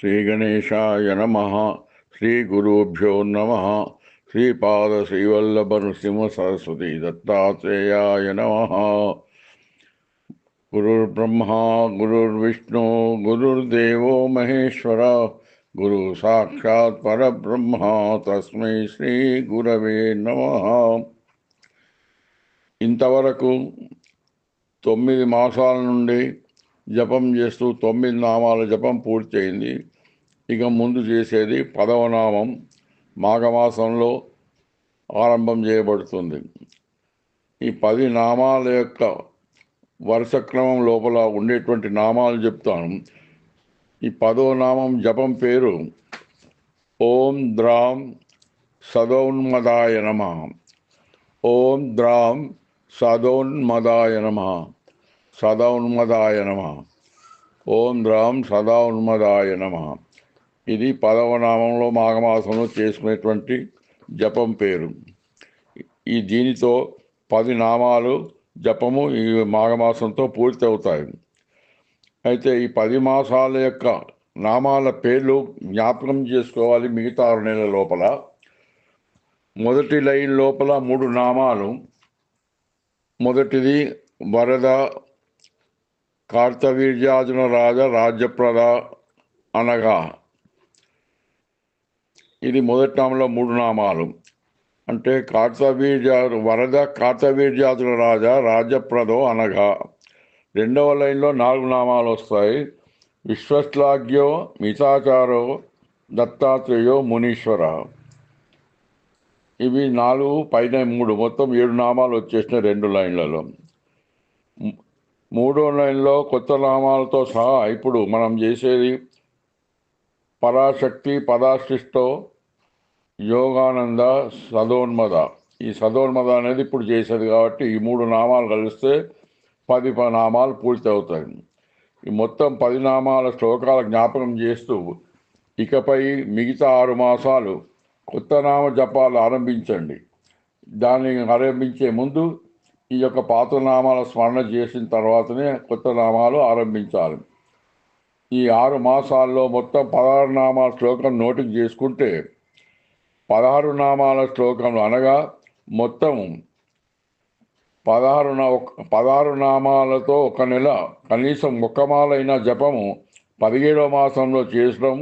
శ్రీగణేశాయ నమ. శ్రీగురుభ్యో నమ. శ్రీపాద శ్రీవల్లభ నృసింహ సరస్వతి దత్తాత్రేయాయ నమ. గురుర్బ్రహ్మ గురుర్విష్ణు గురుర్దేవో మహేశ్వర. గురు సాక్షాత్ పరబ్రహ్మ తస్మై శ్రీ గురవే నమ. ఇంతవరకు తొమ్మిది మాసాల నుండి జపం చేస్తూ తొమ్మిది నామాల జపం పూర్తయింది. ఇక ముందు చేసేది పదవ నామం మాఘమాసంలో ఆరంభం చేయబడుతుంది. ఈ పది నామాల యొక్క వరుస క్రమం లోపల ఉండేటువంటి నామాలు చెప్తాను. ఈ పదో నామం జపం పేరు ఓం ద్రాం సదోన్మదాయ నమ. ఓం ద్రాం సదోన్మదాయ నమ. సదోన్మదాయ నమ. ఓం రామ్ సదా ఉన్మదాయ నమ. ఇది పదవ నామంలో మాఘమాసంలో చేసుకునేటువంటి జపం పేరు. ఈ దీనితో పది నామాలు జపము ఈ మాఘమాసంతో పూర్తి అవుతాయి అయితే ఈ పది మాసాల యొక్క నామాల పేర్లు జ్ఞాపకం చేసుకోవాలి మిగతా ఆరు నెలల లోపల. మొదటి లైన్ లోపల మూడు నామాలు. మొదటిది వరద కార్తవీర్యార్జున రాజ రాజ్యప్రద అనగా. ఇది మొదటి నామంలో మూడు నామాలు. అంటే కార్తవీర్య వరద కార్తవీర్యార్జున రాజా రాజ్యప్రదో అనగా. రెండవ లైన్లో నాలుగు నామాలు వస్తాయి. విశ్వశ్లాఘ్యో మితాచారో దత్తాత్రేయో మునీశ్వర. ఇవి నాలుగు పైన మూడు. మొత్తం ఏడు నామాలు వచ్చేసిన రెండు లైన్లలో. మూడో లైన్లో కొత్త నామాలతో సహా ఇప్పుడు మనం చేసేది పరాశక్తి పరాశిష్టో యోగానంద సదోన్మద. ఈ సదోన్మద అనేది ఇప్పుడు చేసేది కాబట్టి ఈ మూడు నామాలు కలిస్తే పది నామాలు పూర్తి అవుతాయి ఈ మొత్తం పది నామాల శ్లోకాల జ్ఞాపకం చేస్తూ ఇకపై మిగతా ఆరు మాసాలు కొత్త నామ జపాలు ఆరంభించండి. దాన్ని ఆరంభించే ముందు ఈ యొక్క పాత నామాల స్మరణ చేసిన తర్వాతనే కొత్త నామాలు ఆరంభించాలి. ఈ ఆరు మాసాల్లో మొత్తం పదహారు నామాల శ్లోకం నోటికి చేసుకుంటే పదహారు నామాల శ్లోకం అనగా మొత్తం పదహారు పదహారు నామాలతో ఒక నెల కనీసం ఒక్క మాలైన జపము పదిహేడవ మాసంలో చేసడం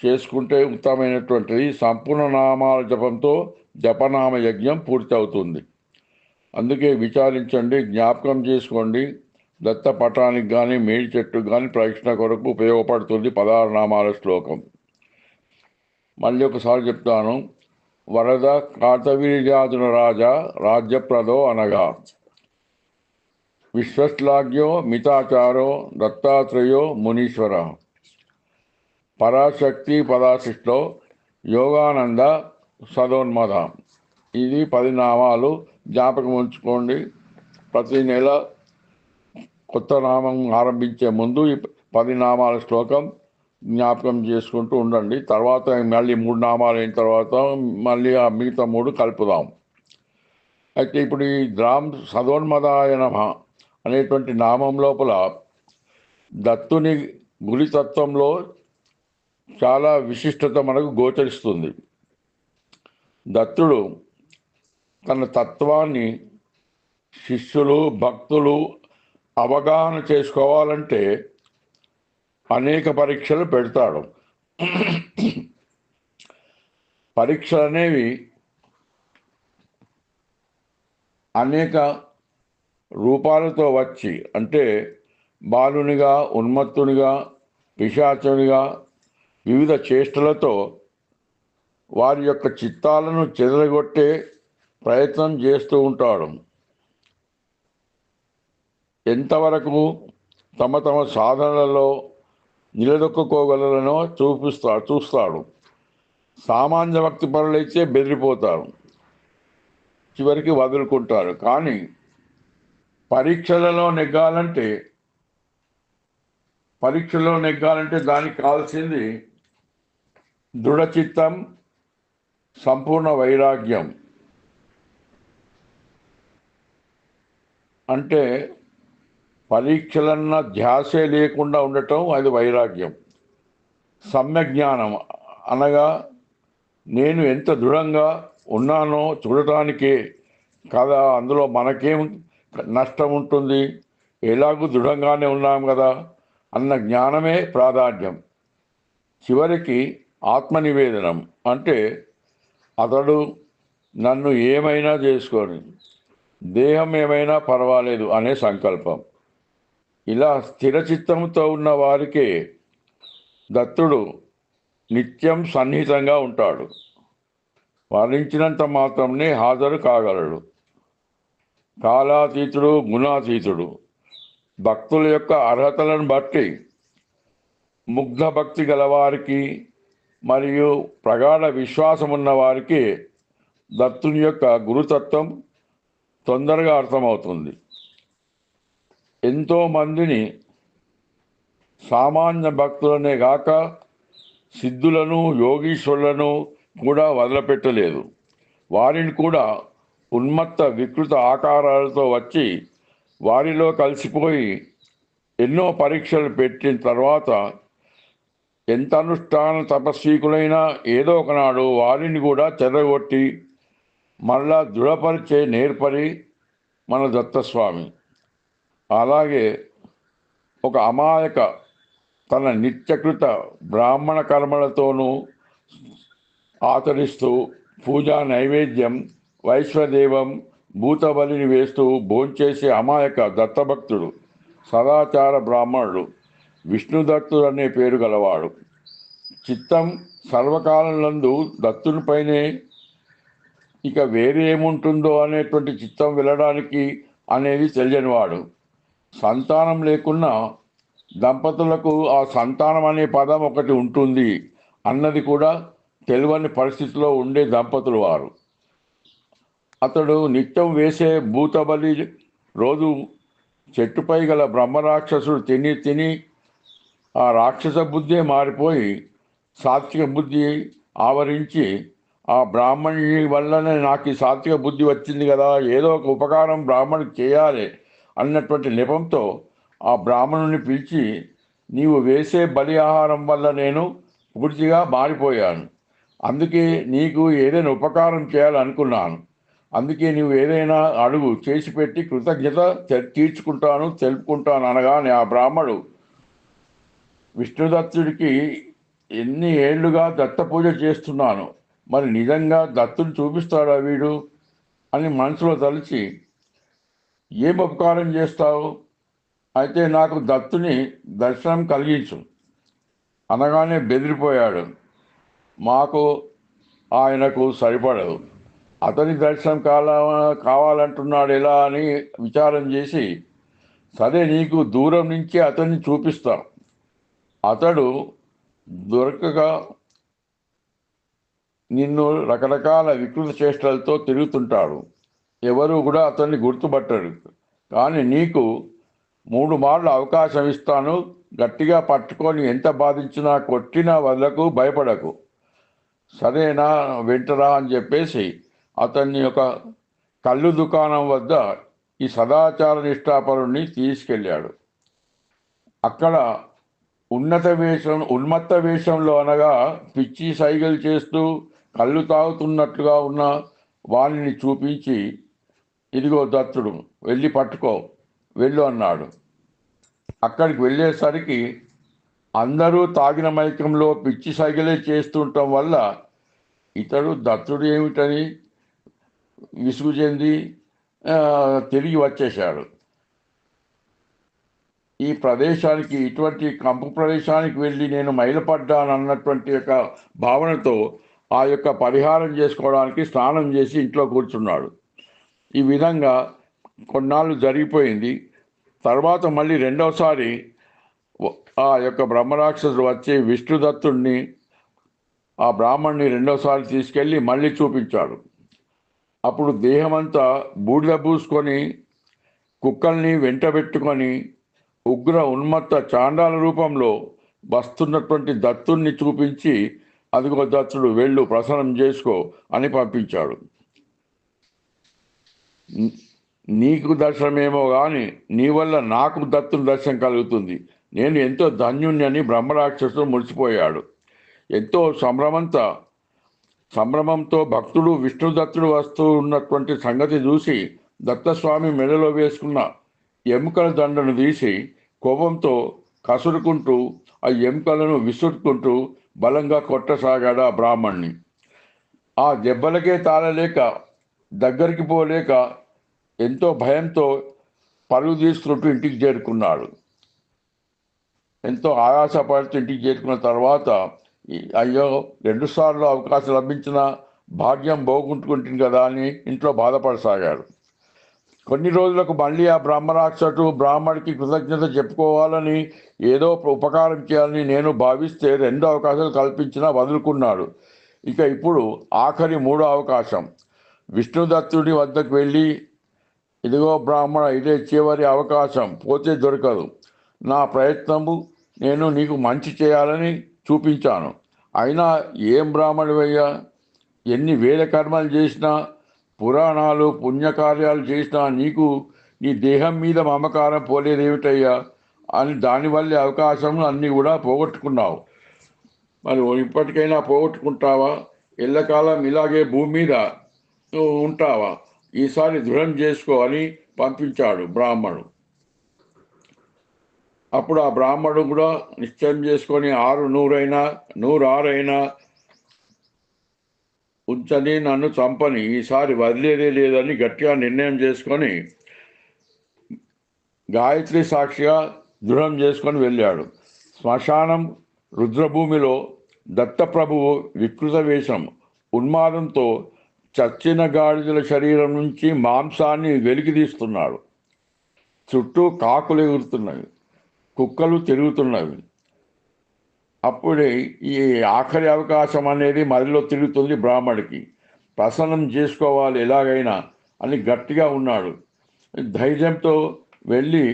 చేసుకుంటే ఉత్తమైనటువంటిది. సంపూర్ణ నామాల జపంతో జపనామ యజ్ఞం పూర్తి అవుతుంది అందుకే విచారించండి జ్ఞాపకం చేసుకోండి. దత్త పటానికి కానీ మేడి చెట్టుకు కానీ ప్రదక్షిణ కొరకు ఉపయోగపడుతుంది పదహారు నామాల శ్లోకం. మళ్ళీ ఒకసారి చెప్తాను. వరద కార్తవీర్యాదున రాజా రాజ్యప్రదో అనగా. విశ్వశ్లాఘ్యో మితాచారో దత్తాత్రేయో మునీశ్వర. పరాశక్తి పదాశిష్టో యోగానంద సదోన్మద. ఇది పది నామాలు. జ్ఞాపకం ఉంచుకోండి. ప్రతి నెల కొత్త నామం ఆరంభించే ముందు ఈ పది నామాల శ్లోకం జ్ఞాపకం చేసుకుంటూ ఉండండి. తర్వాత మళ్ళీ మూడు నామాలు అయిన తర్వాత మళ్ళీ ఆ మిగతా మూడు కలుపుదాం. అయితే ఇప్పుడు ఈ ద్రామ్ సదోన్మదాయ నమ అనేటువంటి నామం లోపల దత్తుని గురితత్వంలో చాలా విశిష్టత మనకు గోచరిస్తుంది. దత్తుడు తన తత్వాన్ని శిష్యులు భక్తులు అవగాహన చేసుకోవాలంటే అనేక పరీక్షలు పెడతాడు. పరీక్షలు అనేవి అనేక రూపాలతో వచ్చి అంటే బాలునిగా ఉన్మత్తునిగా పిశాచునిగా వివిధ చేష్టలతో వారి యొక్క చిత్తాలను చెదరగొట్టే ప్రయత్నం చేస్తూ ఉంటాడు. ఎంతవరకు తమ తమ సాధనలలో నిలదొక్కుకోగలనో చూపిస్తా చూస్తాడు. సామాన్య భక్తి పనులైతే బెదిరిపోతారు. చివరికి వదులుకుంటారు. కానీ పరీక్షలలో నెగ్గాలంటే పరీక్షలో నెగ్గాలంటే దానికి కావాల్సింది దృఢచిత్తం సంపూర్ణ వైరాగ్యం. అంటే పరీక్షలన్న ధ్యాసే లేకుండా ఉండటం అది వైరాగ్యం. సమ్యజ్ఞానం అనగా నేను ఎంత దృఢంగా ఉన్నానో చూడటానికే కదా అందులో మనకేం నష్టం ఉంటుంది ఎలాగూ దృఢంగానే ఉన్నాం కదా అన్న జ్ఞానమే ప్రాధాన్యం. చివరికి ఆత్మనివేదనం అంటే అతడు నన్ను ఏమైనా చేసుకొని దేహం ఏమైనా పర్వాలేదు అనే సంకల్పం. ఇలా స్థిర చిత్తంతో ఉన్న వారికే దత్తుడు నిత్యం సన్నిహితంగా ఉంటాడు. వర్ణించినంత మాత్రమే హాజరు కాగలడు. కాలాతీతుడు గుణాతీతుడు. భక్తుల యొక్క అర్హతలను బట్టి ముగ్ధ భక్తి గలవారికి మరియు ప్రగాఢ విశ్వాసం ఉన్న వారికి దత్తుని యొక్క గురుతత్వం తొందరగా అర్థమవుతుంది. ఎంతోమందిని సామాన్య భక్తులనే గాక సిద్ధులను యోగీశ్వరులను కూడా వదిలిపెట్టలేదు. వారిని కూడా ఉన్మత్త వికృత ఆకారాలతో వచ్చి వారిలో కలిసిపోయి ఎన్నో పరీక్షలు పెట్టిన తర్వాత ఎంత అనుష్ఠాన తపస్వీకులైనా ఏదో ఒకనాడు వారిని కూడా చెదగొట్టి మళ్ళా దృఢపరిచే నేర్పరి మన దత్తస్వామి. అలాగే ఒక అమాయక తన నిత్యకృత బ్రాహ్మణ కర్మలతోనూ ఆచరిస్తూ పూజా నైవేద్యం వైశ్వదేవం భూతబలిని వేస్తూ భోంచేసే అమాయక దత్తభక్తుడు సదాచార బ్రాహ్మణుడు విష్ణుదత్తుడు అనే పేరు గలవాడు. చిత్తం సర్వకాలంలో దత్తునిపైనే ఇక వేరే ఏముంటుందో అనేటువంటి చిత్తం వెళ్ళడానికి అనేది తెలియనివాడు. సంతానం లేకున్నా దంపతులకు ఆ సంతానం అనే పదం ఒకటి ఉంటుంది. అన్నది కూడా తెలియని పరిస్థితిలో ఉండే దంపతులు వారు. అతడు నిత్యం వేసే భూతబలి రోజు చెట్టుపై గల బ్రహ్మరాక్షసుడు తిని తిని ఆ రాక్షస బుద్ధే మారిపోయి సాత్విక బుద్ధి ఆవరించి ఆ బ్రాహ్మణుని వల్లనే నాకు ఈ సాత్విక బుద్ధి వచ్చింది కదా ఏదో ఒక ఉపకారం బ్రాహ్మణుడు చేయాలి అన్నటువంటి నెపంతో ఆ బ్రాహ్మణుని పిలిచి నీవు వేసే బలి ఆహారం వల్ల నేను పూర్తిగా మారిపోయాను. అందుకే నీకు ఏదైనా ఉపకారం చేయాలనుకున్నాను. అందుకే నువ్వు ఏదైనా అడుగు చేసి పెట్టి కృతజ్ఞత తీర్చుకుంటాను తెలుపుకుంటాను అనగానే ఆ బ్రాహ్మడు విష్ణుదత్తుడికి ఎన్ని ఏళ్ళుగా దత్తపూజ చేస్తున్నాను. మరి నిజంగా దత్తుని చూపిస్తాడా వీడు అని మనసులో తలిచి ఏం ఉపకారం చేస్తావు? అయితే నాకు దత్తుని దర్శనం కలిగించు. అనగానే బెదిరిపోయాడు. మాకు ఆయనకు సరిపడదు. అతని దర్శనం కాల కావాలంటున్నాడు ఎలా అని విచారం చేసి సరే నీకు దూరం నుంచి అతన్ని చూపిస్తా. అతడు దొరకగా నిన్ను రకరకాల వికృత చేష్టలతో తిరుగుతుంటాడు. ఎవరు కూడా అతన్ని గుర్తుపట్టరు కానీ నీకు మూడు మార్లు అవకాశం ఇస్తాను. గట్టిగా పట్టుకొని ఎంత బాధించినా కొట్టినా వదలకు భయపడకు. సరేనా వెంటరా అని చెప్పేసి అతన్ని ఒక కళ్ళు దుకాణం వద్ద ఈ సదాచార నిష్ఠాపరుణ్ణి తీసుకెళ్ళాడు. అక్కడ ఉన్నత వేషం ఉన్మత్త వేషంలో అనగా పిచ్చి సైగలు చేస్తూ కళ్ళు తాగుతున్నట్లుగా ఉన్న వాణిని చూపించి ఇదిగో దత్తుడు వెళ్ళి పట్టుకో వెళ్ళు అన్నాడు. అక్కడికి వెళ్ళేసరికి అందరూ తాగిన మైకంలో పిచ్చి సైగలే చేస్తుండటం వల్ల ఇతడు దత్తుడు ఏమిటని విసుగు చెంది తిరిగి వచ్చేశాడు. ఈ ప్రదేశానికి ఇటువంటి కంపు ప్రదేశానికి వెళ్ళి నేను మైలపడ్డాను అన్నటువంటి యొక్క భావనతో ఆ యొక్క పరిహారం చేసుకోవడానికి స్నానం చేసి ఇంట్లో కూర్చున్నాడు. ఈ విధంగా కొన్నాళ్ళు జరిగిపోయింది. తర్వాత మళ్ళీ రెండవసారి ఆ యొక్క బ్రహ్మరాక్షసుడు వచ్చి విష్ణుదత్తుడిని ఆ బ్రాహ్మణ్ణి రెండోసారి తీసుకెళ్ళి మళ్ళీ చూపించాడు. అప్పుడు దేహమంతా బూడిద పూసుకొని కుక్కల్ని వెంటబెట్టుకొని ఉగ్ర ఉన్మత్త చాండాల రూపంలో వస్తున్నటువంటి దత్తుణ్ణి చూపించి అదిగో దత్తుడు వెళ్ళు ప్రసన్నం చేసుకో అని పంపించాడు. నీకు దర్శనమేమో కానీ నీ వల్ల నాకు దత్తుని దర్శనం కలుగుతుంది. నేను ఎంతో ధన్యుణ్ణని అని బ్రహ్మరాక్షసుడు మురిసిపోయాడు. ఎంతో సంభ్రమంత సంభ్రమంతో భక్తుడు విష్ణుదత్తుడు వస్తూ ఉన్నటువంటి సంగతి చూసి దత్తస్వామి మెడలో వేసుకున్న ఎముకల దండను తీసి కోపంతో కసురుకుంటూ ఆ ఎముకలను విసురుకుంటూ బలంగా కొట్టసాగాడు ఆ బ్రాహ్మణ్ణి. ఆ దెబ్బలకే తాళలేక దగ్గరికి పోలేక ఎంతో భయంతో పరుగు తీసుకుంటూ ఇంటికి చేరుకున్నాడు. ఎంతో ఆయాసపడుతూ ఇంటికి చేరుకున్న తర్వాత అయ్యో రెండుసార్లు అవకాశం లభించిన భాగ్యం పోగొట్టుకుంటుంది కదా అని ఇంట్లో బాధపడసాగాడు. కొన్ని రోజులకు మళ్ళీ ఆ బ్రహ్మరాక్షసుడు బ్రాహ్మడికి కృతజ్ఞత చెప్పుకోవాలని ఏదో ఉపకారం చేయాలని నేను భావిస్తే రెండు అవకాశాలు కల్పించినా వదులుకున్నాడు. ఇక ఇప్పుడు ఆఖరి మూడో అవకాశం. విష్ణుదత్తుడి వద్దకు వెళ్ళి ఇదిగో బ్రాహ్మణ ఇదే చివరి అవకాశం పోతే దొరకదు. నా ప్రయత్నము నేను నీకు మంచి చేయాలని చూపించాను. అయినా ఏం బ్రాహ్మణువయ్యా ఎన్ని వేల కర్మలు చేసినా పురాణాలు పుణ్యకార్యాలు చేసినా నీకు నీ దేహం మీద మమకారం పోలేదేమిటయ్యా? అని దానివల్లే అవకాశం అన్నీ కూడా పోగొట్టుకున్నావు. మరి ఇప్పటికైనా పోగొట్టుకుంటావా? ఎల్లకాలం ఇలాగే భూమి మీద ఉంటావా? ఈసారి దృఢం చేసుకో అని పంపించాడు బ్రాహ్మణుడు. అప్పుడు ఆ బ్రాహ్మణుడు కూడా నిశ్చయం చేసుకొని ఆరు నూరైనా నూరు ఆరైనా ఉంచని నన్ను చంపని ఈసారి వదిలేదే లేదని గట్టిగా నిర్ణయం చేసుకొని గాయత్రి సాక్షిగా దృఢం చేసుకొని వెళ్ళాడు. శ్మశానం రుద్రభూమిలో దత్తప్రభువు వికృత వేషం ఉన్మాదంతో చచ్చిన గాడిదల శరీరం నుంచి మాంసాన్ని వెలికి తీస్తున్నాడు. చుట్టూ కాకులు ఎగురుతున్నవి కుక్కలు తిరుగుతున్నవి. అప్పుడే ఈ ఆఖరి అవకాశం అనేది మదిలో తిరుగుతుంది బ్రాహ్మడికి. ప్రసన్నం చేసుకోవాలి ఎలాగైనా అని గట్టిగా ఉన్నాడు. ధైర్యంతో వెళ్ళి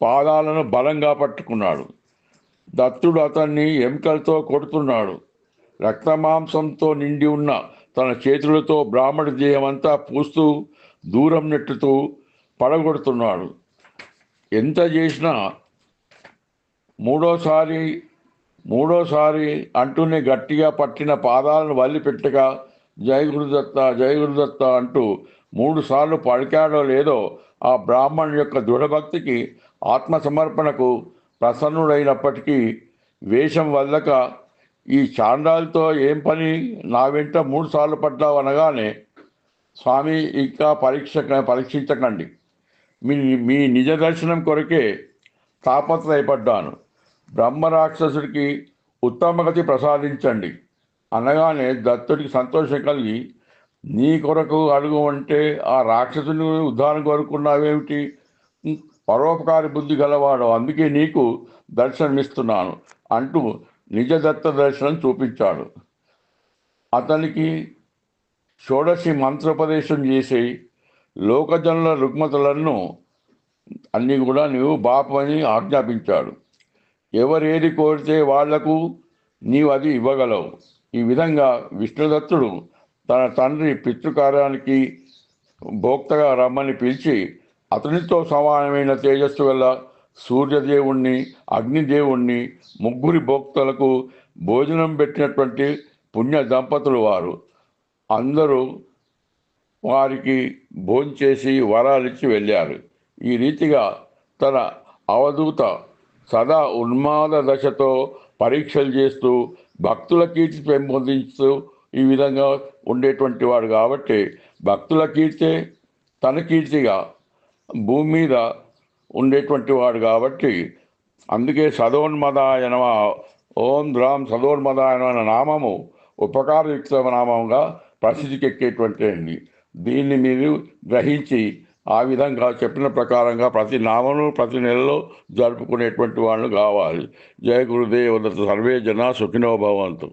పాదాలను బలంగా పట్టుకున్నాడు. దత్తుడు అతన్ని ఎముకలతో కొడుతున్నాడు. రక్తమాంసంతో నిండి ఉన్న తన చేతులతో బ్రాహ్మడి దేహమంతా పూస్తూ దూరం నెట్టుతూ పడగొడుతున్నాడు. ఎంత చేసినా మూడోసారి మూడోసారి అంటూనే గట్టిగా పట్టిన పాదాలను వల్లిపెట్టగా జయగురుదత్త జయగురుదత్త అంటూ మూడుసార్లు పలికాడో లేదో ఆ బ్రాహ్మణ్ యొక్క దృఢభక్తికి ఆత్మసమర్పణకు ప్రసన్నుడైనప్పటికీ వేషం వల్లక ఈ చాండాలతో ఏం పని? నా వెంట మూడు సార్లు పడ్డావు అనగానే స్వామి ఇంకా పరీక్ష పరీక్షించకండి. మీ మీ నిజ దర్శనం కొరకే తాపత్రయపడ్డాను. బ్రహ్మ రాక్షసుడికి ఉత్తమగతి ప్రసాదించండి. అనగానే దత్తుడికి సంతోషం కలిగి నీ కొరకు అడుగు అంటే ఆ రాక్షసుని ఉద్ధారం కోరుకున్నావేమిటి? పరోపకారి బుద్ధి గలవాడు అందుకే నీకు దర్శనమిస్తున్నాను అంటూ నిజ దత్త దర్శనం చూపించాడు. అతనికి షోడశి మంత్రోపదేశం చేసి లోకజనుల రుగ్మతలను అన్నీ కూడా నీవు బాపని ఆజ్ఞాపించాడు. ఎవరేది కోరితే వాళ్ళకు నీవు అది ఇవ్వగలవు. ఈ విధంగా విష్ణుదత్తుడు తన తండ్రి పితృకార్యానికి భోక్తగా రమ్మని పిలిచి అతనితో సమానమైన తేజస్సు గల సూర్యదేవుణ్ణి అగ్నిదేవుణ్ణి ముగ్గురి భోక్తలకు భోజనం పెట్టినటువంటి పుణ్య దంపతులు వారు. అందరూ వారికి భోంచేసి వరాలిచ్చి వెళ్ళారు. ఈ రీతిగా తన అవధూత సదా ఉన్మాద దశతో పరీక్షలు చేస్తూ భక్తుల కీర్తి పెంపొందిస్తూ ఈ విధంగా ఉండేటువంటి వాడు కాబట్టి భక్తుల కీర్తే తన కీర్తిగా భూమి మీద ఉండేటువంటి వాడు కాబట్టి అందుకే సదోన్మదాయనమ ఓం ద్రాం సదోన్మదాయనం అనే నామము ఉపకారయుక్త నామంగా ప్రసిద్ధికెక్కేటువంటి దీన్ని మీరు గ్రహించి ఆ విధంగా చెప్పిన ప్రకారంగా ప్రతి నామను ప్రతి నెలలో జరుపుకునేటువంటి వాళ్ళు కావాలి. జయ గురుదేవ సర్వే జన సుఖినో భవంతు.